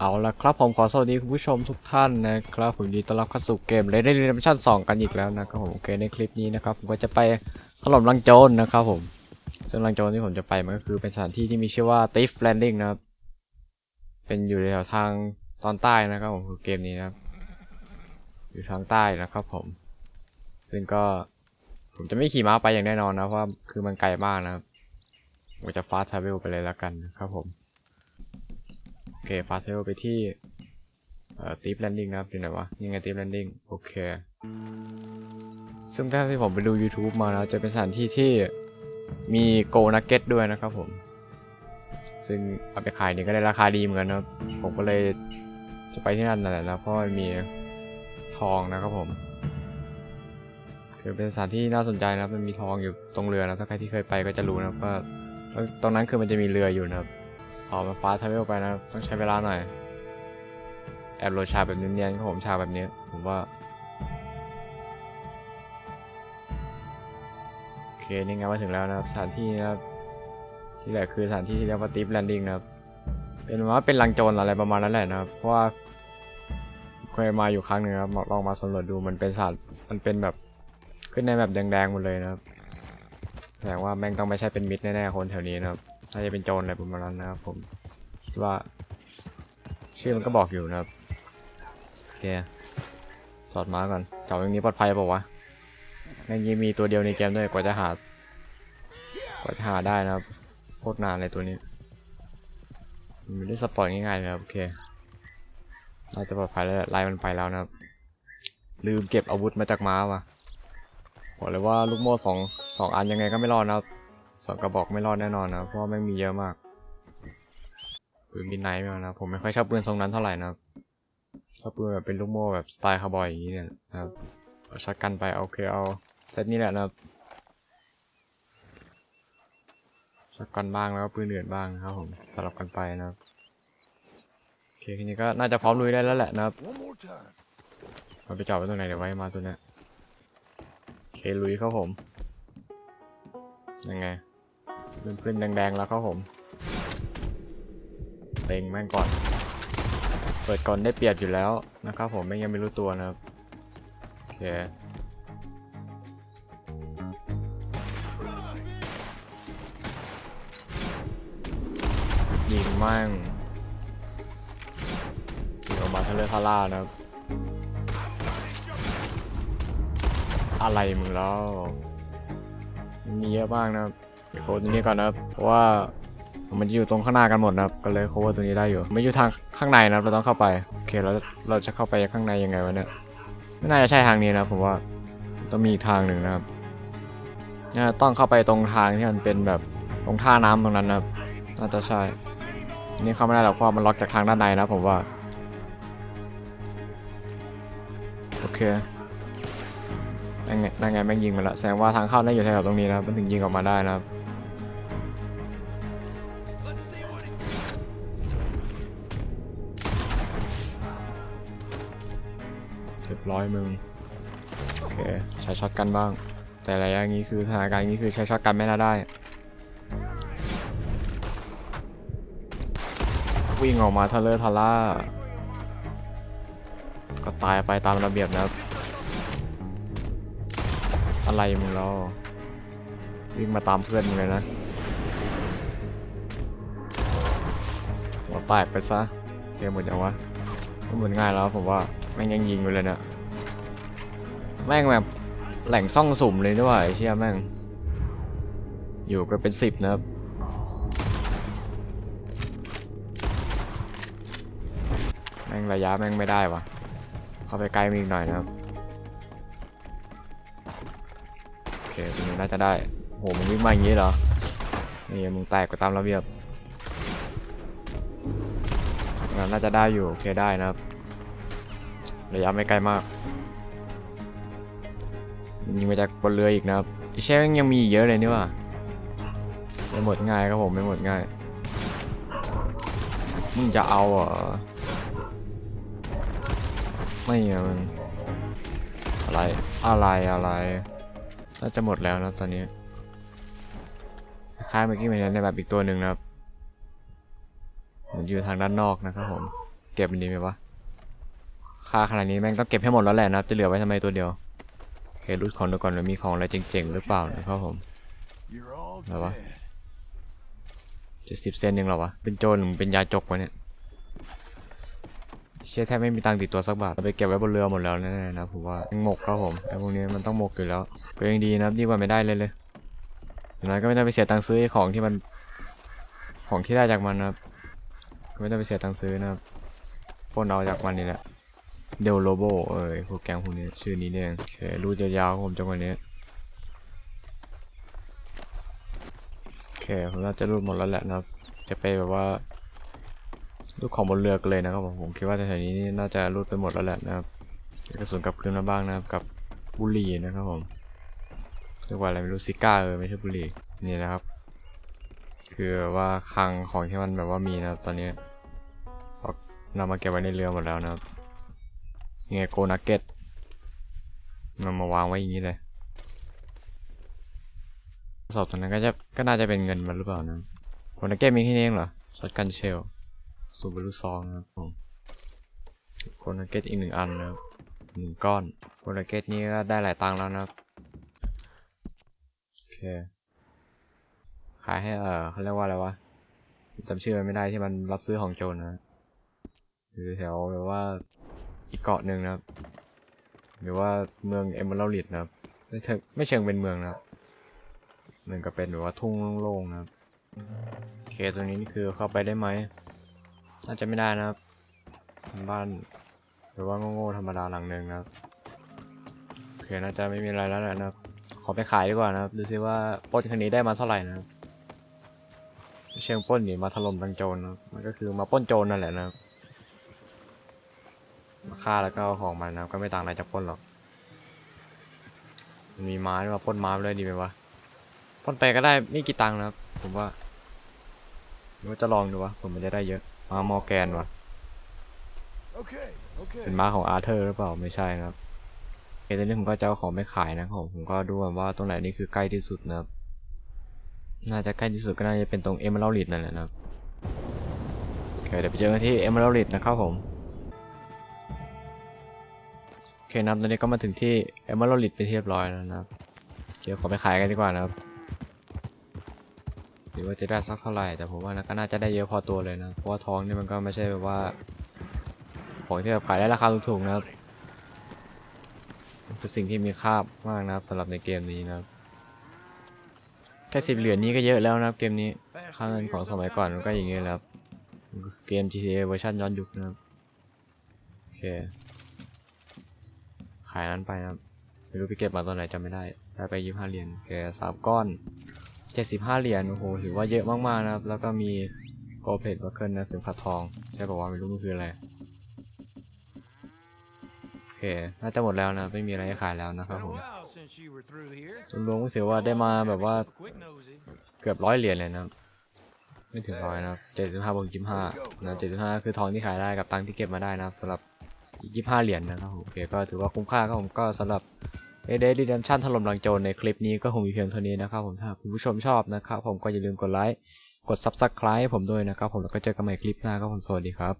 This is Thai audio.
เอาละครับผมขอสวัสดีคุณผู้ชมทุกท่านนะครับ ผมดีต้อนรับเข้าสู่เกม Red Dead Redemption 2 กันอีกแล้วนะครับผมโอเคในคลิปนี้นะครับผมก็จะไปถล่มลังโจรนะครับผม ซึ่งลังโจรที่ผมจะไปมันก็คือเป็นสถานที่ที่มีชื่อว่า Thief Landing นะครับ เป็นอยู่แถวทางตอนใต้นะครับผมคือเกมนี้นะครับ อยู่ทางใต้นะครับผม ซึ่งก็ผมจะไม่ขี่ม้าไปอย่างแน่นอนนะเพราะคือมันไกลมากนะครับผมจะฟาสต์ทราเวลไปเลยแล้วกันนะครับผม เคฟาสเทลไปที่เอ่อตีฟแลนดิ้งนะครับอยู่ไหนวะนี่ไงตีฟแลนดิ้งโอเค ซึ่งถ้าที่ผมไปดู YouTube มาแล้วจะเป็นสถานที่ที่มีโกนักเก็ตด้วยนะครับผม ซึ่งเอาไปขายนี่ก็ได้ราคาดีเหมือนกันนะครับผมก็เลยจะไปที่นั่นนั่นแหละนะเพราะมันมีทองนะครับผม คือเป็นสถานที่น่าสนใจนะมันมีทองอยู่ตรงเรือนะถ้าใครที่เคยไปก็จะรู้นะว่าตรงนั้นคือมันจะมีเรืออยู่นะครับ ออกมาฟ้าทาเวลไปนะ ต้องใช้เวลาหน่อย แอบโรยฉาแบบเนียนๆครับผมฉาแบบนี้ ผมว่า โอเค นี่ไงมาถึงแล้วนะครับสถานที่นะครับ ที่แหละคือสถานที่ที่เรียกว่าติฟแลนดิ้งนะครับ เป็นว่าเป็นลังโจรอะไรประมาณนั้นแหละนะครับ เพราะว่าเคยมาอยู่ครั้งหนึ่งครับลองมาสำรวจดูมันเป็นสถานมันเป็นแบบขึ้นในแบบแดงๆหมดเลยนะครับแสดงว่าแม่งต้องไม่ใช่เป็นมิดแน่ๆคนแถวนี้นะครับ น่าจะเป็นโจรอะไรประมาณนั้นนะครับผมคิดว่า ชื่อมันก็บอกอยู่นะครับโอเคสอดม้าก่อนจับตรงนี้ปลอดภัยเปล่าวะแม่งยังมีตัวเดียวในเกมด้วยกว่าจะหากว่าจะหาได้นะครับโคตรนานเลยตัวนี้มันไม่ได้สปอร์ตง่ายๆนะครับโอเคน่าจะปลอดภัยแล้วไล่มันไปแล้วนะครับ ลืมเก็บอาวุธมาจากม้าว่ะบอกเลยว่าลูกโม่สองสองอันยังไงก็ไม่รอดนะครับ สองกระบอกไม่รอดแน่นอนนะเพราะไม่มีเยอะมากปืนบินไนท์ไม่เอานะผมไม่ค่อยชอบปืนทรงนั้นเท่าไหร่นะชอบปืนแบบเป็นลูกโม่แบบสไตล์คาร์บอยอย่างนี้เนี่ยนะครับเอาชักกันไปโอเคเอาเซตนี้แหละนะครับชักกันบ้างแล้วก็ปืนอื่นบ้างนะครับผมสลับกันไปนะครับโอเคทีนี้ก็น่าจะพร้อมลุยได้แล้วแหละนะครับ One more time. เราไปจอดไว้ตรงไหนเดี๋ยวไว้มาตัวเนี้ยโอเคลุยเข้าผมยังไง ขึ้นขึ้นแดงๆแล้วครับผมเต็งแม่งก่อน เปิดก่อนได้เปรียบอยู่แล้วนะครับผมไม่งยังไม่รู้ตัวนะครับโอเคยิงมั่งยิงออกมาทะเลทาร่านะครับ อะไรมึงแล้วมีเยอะมากนะครับ โคตรงนี้ก่อนนะครับเพราะว่ามันจะอยู่ตรงข้างหน้ากันหมดนะครับ ก็เลยโค้ดตรงนี้ได้อยู่ ไม่อยู่ทางข้างในนะครับ เราต้องเข้าไปโอเคเราเราจะเข้าไปข้างในยังไงวะเนี่ยไม่น่าจะใช่ทางนี้นะผมว่าต้องมีอีกทางหนึ่งนะครับน่าจะต้องเข้าไปตรงทางที่มันเป็นแบบตรงท่าน้ำตรงนั้นนะครับน่าจะใช่นี่เข้าไม่ได้หรอกเพราะมันล็อกจากทางด้านในนะผมว่าโอเคนั่นไงนั่นไงแม่งยิงมาล้วแสดงว่าทางเข้าน่าอยู่แถวตรงนี้นะมันถึงยิงออกมาได้นะครับ เรียบร้อยมึง โอเค ใช้ช็อตกันบ้าง แต่ระยะนี้คือสถานการณ์นี้คือใช้ช็อตกันไม่น่าได้ วิ่งออกมาทะเลทะล่า ก็ตายไปตามระเบียบนะครับ อะไรมึงแล้ววิ่งมาตามเพื่อนมึงเลยนะหัวแตกไปซะเกมหมดยังวะก็หมดง่ายแล้วผมว่า แม่งยังยิงอยู่เลยเนี่ยแม่งแบบแหล่งซ่องสุ่มเลยด้วยเชี่ยแม่ง อยู่กันเป็นสิบนะครับแม่งระยะแม่งไม่ได้วะเข้าไปใกล้มีอีกหน่อยนะครับโอเคตรงนี้น่าจะได้โหมึงวิ่งมาอย่างนี้เหรอนี่มึงแตกไปตามระเบียบงั้นน่าจะได้อยู่โอเคได้นะครับ ระยะไม่ไกลมากยิงมาจากบนเรืออีกนะครับไอเช่ยยังมีเยอะเลยนี่ว่าไม่หมดง่ายครับผมไม่หมดง่ายมึงจะเอาเหรอไม่อะมึงอะไรอะไรอะไรน่าจะหมดแล้วนะตอนนี้คล้ายเมื่อกี้เหมือนกันในแบบอีกตัวหนึ่งนะครับเหมือนอยู่ทางด้านนอกนะครับผม เก็บมันดีไหมวะาขนาดนี้แม่งต้องเก็บให้หมดแล้วแหละนะครับจะเหลือไว้ทำไมตัวเดียวโอเครูดของดูก่อนว่ามีของอะไรเจ๋งๆหรือเปล่านะครับผม You're all Là what? dead. เจ็ดสิบเซนยังเหรอวะเป็นโจรหรือเป็นยาจกวะเนี่ยเชื่อแทบไม่มีตังติดตัวสักบาทเราไปเก็บไว้บนเรือหมดแล้วแน่ๆนะผมว่าหมกครับผมไอ้พวกนี้มันต้องหมกอยู่แล้วก็ยังดีนะครับดีกว่าไม่ได้เลยเลยอย่างน้อยก็ไม่ต้องไปเสียตังค์ซื้อของที่มันของที่ได้จากมันนะครับไม่ต้องไปเสียตังค์ซื้อนะครับปนเอาจากมันนี่แหละ เดลโลโบเออไอ้พวกแกงพวกนี้ชื่อนี้เนี่ยโอเครูดยาวๆครับผมจังหวะนี้โอเคผมน่าจะรูดหมดแล้วแหละนะครับจะไปแบบว่ารูดของบนเรือกันเลยนะครับผมผมคิดว่าแถวๆนี้นี่น่าจะรูดไปหมดแล้วแหละนะครับกระสุนกลับคืนมาบ้างนะครับกับบุหรี่นะครับผมเรียกว่าอะไรไม่รู้ซิก้าเออไม่ใช่บุหรี่นี่นะครับ คือว่าคลังของที่มันแบบว่ามีนะครับตอนนี้เอานำมาเก็บไว้ในเรือหมดแล้วนะครับ ยังไงโกนักเก็ตนมาวางไว้อย่างนี้เลยสอบตรงนั้นก็จะก็น่าจะเป็นเงินมันหรือเปล่านะโกนักเก็ตมีแค่นี้เองเหรอช็อตกันเชลสูบลูซองนะครับผมโกนักเก็ตอีกหนึ่งอันนะครับหนึ่งก้อนโกนักเก็ตนี้ก็ได้หลายตังค์แล้วนะครับโอเคขายให้เออเขาเรียกว่าอะไรวะจำชื่อมันไม่ได้ที่มันรับซื้อของโจรนะคือแถวแบบว่า อีกเกาะหนึ่งนะครับ หรือว่าเมืองเอเบอร์ลิดนะครับ ไม่เชิงไม่เชิงเป็นเมืองนะครับเหมือนกับเป็นแบบว่าทุ่งโล่งๆนะครับโอเคตรงนี้นี่คือเข้าไปได้ไหมน่าจะไม่ได้นะครับบ้านหรือว่าโง่ๆธรรมดาหลังหนึ่งนะครับโอเคน่าจะไม่มีอะไรแล้วแหละนะครับ ขอไปขายดีกว่านะครับ ดูซิว่าปล้นคันนี้ได้มาเท่าไหร่นะครับเชิงปล้นหนีมาถล่มดังโจรนะครับมันก็คือมาปล้นโจรนั่นแหละนะครับ ฆ่าแล้วก็เอาของมันนะครับก็ไม่ต่างอะไรจากปล้นหรอกมันมีม้าด้วยมาปล้นม้าไปเลยดีไหมวะปล้นไปก็ได้ไม่กี่ตังค์นะครับผมว่าหรือว่าจะลองดูวะผมมันจะได้เยอะม้ามอร์แกนวะ Okay, okay. เป็นม้าของอาร์เธอร์หรือเปล่าไม่ใช่นะครับเอตอนนี้ผมก็จะเอาของไม่ขายนะครับผมผมก็ดูก่อนว่าตรงไหนนี่คือใกล้ที่สุดนะครับน่าจะใกล้ที่สุดก็น่าจะเป็นตรงเอเมอรัลลิดนั่นแหละนะครับโอเคเดี๋ยวไปเจอกันที่เอเมอรัลลิดนะครับผม นะครับตอนนี้ก็มาถึงที่เอเมอรัลลิดไปเรียบร้อยแล้วนะครับเดี๋ยวขอไปขายกันดีกว่านะครับสิว่าจะได้สักเท่าไหร่แต่ผมว่านะก็น่าจะได้เยอะพอตัวเลยนะเพราะว่าทองนี่มันก็ไม่ใช่แบบว่าของที่แบบขายได้ราคาถูกๆนะครับเป็นสิ่งที่มีค่ามากนะครับสำหรับในเกมนี้นะครับแค่สิบเหรียญนี้ก็เยอะแล้วนะครับเกมนี้ค่าเงินของสมัยก่อนมันก็อย่างเงี้ยและครับเกม GTA เวอร์ชันย้อนยุคนะครับโอเคายนั้นไปนะครับไม่รู้ไปเก็บมาตอนไหนจำไม่ได้ได้ไปยี่ห้าเหรียญโอเคสามก้อนเจ็ดสิบห้าเหรียญโอ้โหถือว่าเยอะมากๆนะครับ แล้วก็มีโกลเพลตบัคเกิลนะถึงพัดทองใช่บอกว่าไม่รู้มันคืออะไรโอเคน่าจะหมดแล้วนะไม่มีอะไรให้ขายแล้วนะครับ Been ผ a ม while since you were through here. รวมๆก็ถือว่าได้มาแบบว่า Yourself a quick nosy. เกือบร้อยเหรียญเลยนะครับไม่ถึงร้อยนะครับเจ็ดสิบห้าบวกยี่สิบห้านะเจ็ดสิบห้าคือทองที่ขายได้กับตังค์ที่เก็บมาได้นะครับสำหรับ ยี่สิบห้าเหรียญนะครับผมโอเคก็ถือว่าคุ้มค่าครับผมก็สำหรับเอเดดิเดมชันถล่มลังโจรในคลิปนี้ก็คงมีเพียงเท่านี้นะครับผมถ้าคุณผู้ชมชอบนะครับผมก็อย่าลืมกดไลค์กด subscribe ให้ผมด้วยนะครับผมแล้วก็เจอกันใหม่คลิปหน้าครับผมสวัสดีครับ